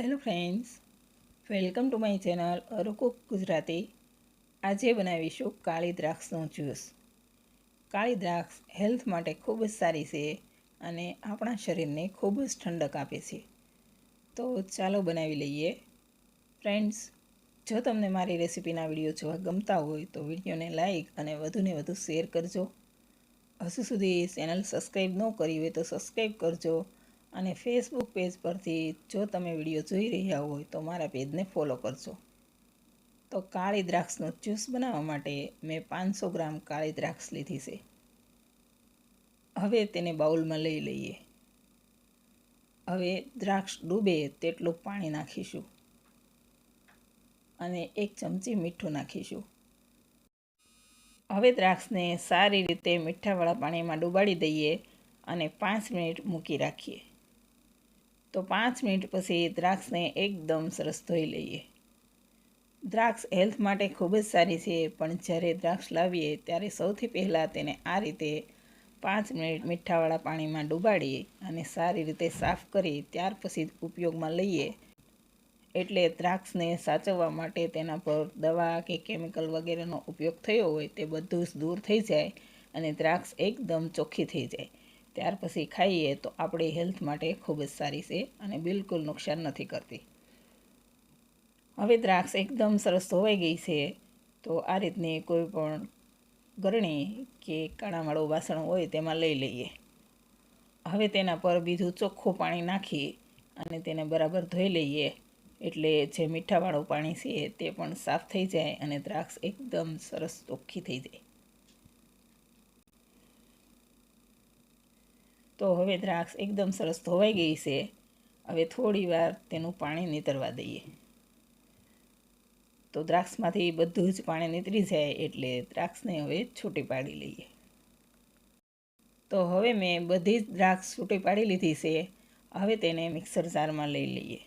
Hello friends welcome to my channel અરુકુક Gujarati આજે બનાવીશું કાળી દ્રાક્ષનો જ્યુસ. કાળી દ્રાક્ષ હેલ્થ માટે ખૂબ જ સારી છે અને આપણા શરીરને ખૂબ જ ઠંડક આપે છે. તો ચાલો બનાવી લઈએ. ફ્રેન્ડ્સ જો તમને મારી રેસિપીના વીડિયો જોવા ગમતા હોય તો વિડીયોને લાઇક અને વધુને વધુ શેર કરજો. હજુ સુધી ચેનલ સબસ્ક્રાઈબ ન કરી હોય તો સબસ્ક્રાઈબ કરજો અને ફેસબુક પેજ પરથી જો તમે વીડિયો જોઈ રહ્યા હોય તો મારા પેજને ફોલો કરજો. તો કાળી દ્રાક્ષનો જ્યુસ બનાવવા માટે મેં પાંચસો ગ્રામ કાળી દ્રાક્ષ લીધી છે. હવે તેને બાઉલમાં લઈ લઈએ. હવે દ્રાક્ષ ડૂબે તેટલું પાણી નાખીશું. અને એક ચમચી મીઠું નાખીશું. હવે દ્રાક્ષને સારી રીતે મીઠાવાળા પાણીમાં ડૂબાડી દઈએ અને પાંચ મિનિટ મૂકી રાખીએ. તો પાંચ મિનિટ પછી દ્રાક્ષને એકદમ સરસ ધોઈ લઈએ. દ્રાક્ષ હેલ્થ માટે ખૂબ જ સારી છે, પણ જ્યારે દ્રાક્ષ લાવીએ ત્યારે સૌથી પહેલાં તેને આ રીતે પાંચ મિનિટ મીઠાવાળા પાણીમાં ડૂબાડીએ અને સારી રીતે સાફ કરી ત્યાર પછી ઉપયોગમાં લઈએ. એટલે દ્રાક્ષને સાચવવા માટે તેના પર દવા કે કેમિકલ વગેરેનો ઉપયોગ થયો હોય તે બધું જ દૂર થઈ જાય અને દ્રાક્ષ એકદમ ચોખ્ખી થઈ જાય. ત્યાર પછી ખાઈએ તો આપણી હેલ્થ માટે ખૂબ જ સારી છે અને બિલકુલ નુકસાન નથી કરતી. હવે દ્રાક્ષ એકદમ સરસ ધોવાઈ ગઈ છે, તો આ રીતની કોઈ પણ ગરણી કે કાણાવાળું વાસણ હોય તેમાં લઈ લઈએ. હવે તેના પર બીજું ચોખ્ખું પાણી નાખી અને તેને બરાબર ધોઈ લઈએ. એટલે જે મીઠાવાળું પાણી છે તે પણ સાફ થઈ જાય અને દ્રાક્ષ એકદમ સરસ ચોખ્ખી થઈ જાય. તો હવે દ્રાક્ષ એકદમ સરસ ધોવાઈ ગઈ છે. હવે થોડી વાર તેનું પાણી નીતરવા દઈએ. તો દ્રાક્ષમાંથી બધું જ પાણી નીતરી જાય એટલે દ્રાક્ષને હવે છૂટી પાડી લઈએ. તો હવે મેં બધી જ દ્રાક્ષ છૂટી પાડી લીધી છે. હવે તેને મિક્સર જારમાં લઈ લઈએ.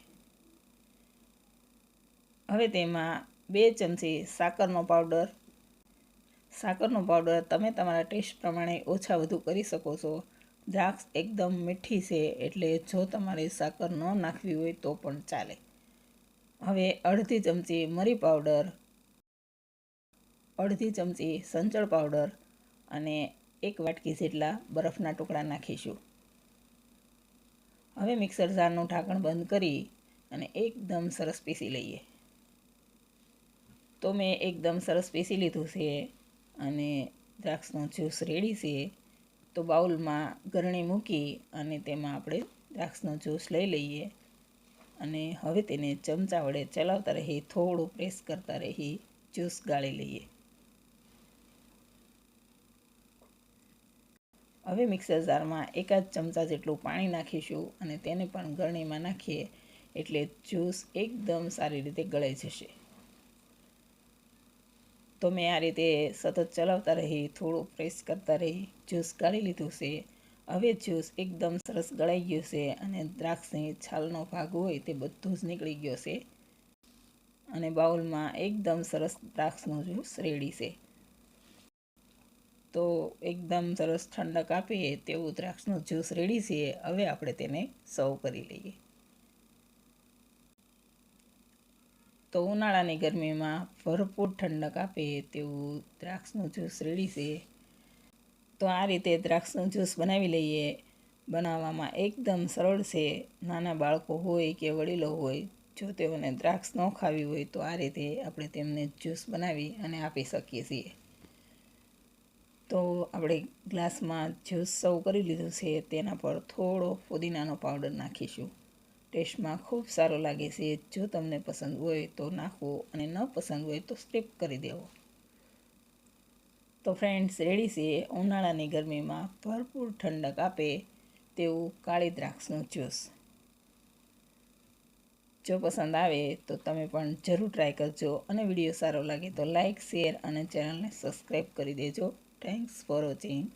હવે તેમાં બે ચમચી સાકરનો પાવડર. સાકરનો પાવડર તમે તમારા ટેસ્ટ પ્રમાણે ઓછા વધુ કરી શકો છો. દ્રાક્ષ એકદમ મીઠી છે એટલે જો તમારે સાકર ન નાખવી હોય તો પણ ચાલે. હવે અડધી ચમચી મરી પાવડર, અડધી ચમચી સંચળ પાવડર અને એક વાટકી જેટલા બરફના ટુકડા નાખીશું. હવે મિક્સર જારનું ઢાંકણ બંધ કરી અને એકદમ સરસ પીસી લઈએ. તો મેં એકદમ સરસ પીસી લીધું છે અને દ્રાક્ષનો જ્યુસ રેડી છે. તો બાઉલમાં ગરણી મૂકી અને તેમાં આપણે દ્રાક્ષનો જ્યુસ લઈ લઈએ અને હવે તેને ચમચા વડે ચલાવતા રહી થોડું પ્રેસ કરતા રહી જ્યુસ ગાળી લઈએ. હવે મિક્સર જારમાં એકાદ ચમચા જેટલું પાણી નાખીશું અને તેને પણ ગરણીમાં નાખીએ એટલે જ્યુસ એકદમ સારી રીતે ગળાઈ જશે. તો મેં આ રીતે સતત ચલાવતા રહી, થોડું પ્રેસ કરતા રહી જ્યુસ ગાળી લીધું છે. હવે જ્યુસ એકદમ સરસ ગળાઈ ગયું છે અને દ્રાક્ષની છાલનો ભાગ હોય તે બધું જ નીકળી ગયો છે. અને બાઉલમાં એકદમ સરસ દ્રાક્ષનું જ્યુસ રેડી છે. તો એકદમ સરસ ઠંડક આપીએ તેવું દ્રાક્ષનું જ્યુસ રેડી છે. હવે આપણે તેને સર્વ કરી લઈએ. તો ઉનાળાની ગરમીમાં ભરપૂર ઠંડક આપે તેવું દ્રાક્ષનું જ્યુસ રેડી છે. તો આ રીતે દ્રાક્ષનું જ્યુસ બનાવી લઈએ. બનાવવામાં એકદમ સરળ છે. નાના બાળકો હોય કે વડીલો હોય, જો તેઓને દ્રાક્ષ ન ખાવી હોય તો આ રીતે આપણે તેમને જ્યુસ બનાવી અને આપી શકીએ છીએ. તો આપણે ગ્લાસમાં જ્યુસ સર્વ કરી લીધું છે. તેના પર થોડો ફુદીનાનો પાવડર નાખીશું. ટેસ્ટમાં ખૂબ સારો લાગે છે. જો તમને પસંદ હોય તો નાખવો અને ન પસંદ હોય તો સ્કીપ કરી દેવો. તો ફ્રેન્ડ્સ, રેડી છે. ઉનાળાની ગરમીમાં ભરપૂર ઠંડક આપે તેવું કાળી દ્રાક્ષનું જ્યુસ. જો પસંદ આવે તો તમે પણ જરૂર ટ્રાય કરજો અને વીડિયો સારો લાગે તો લાઇક શેર અને ચેનલને સબસ્ક્રાઈબ કરી દેજો. Thanks for watching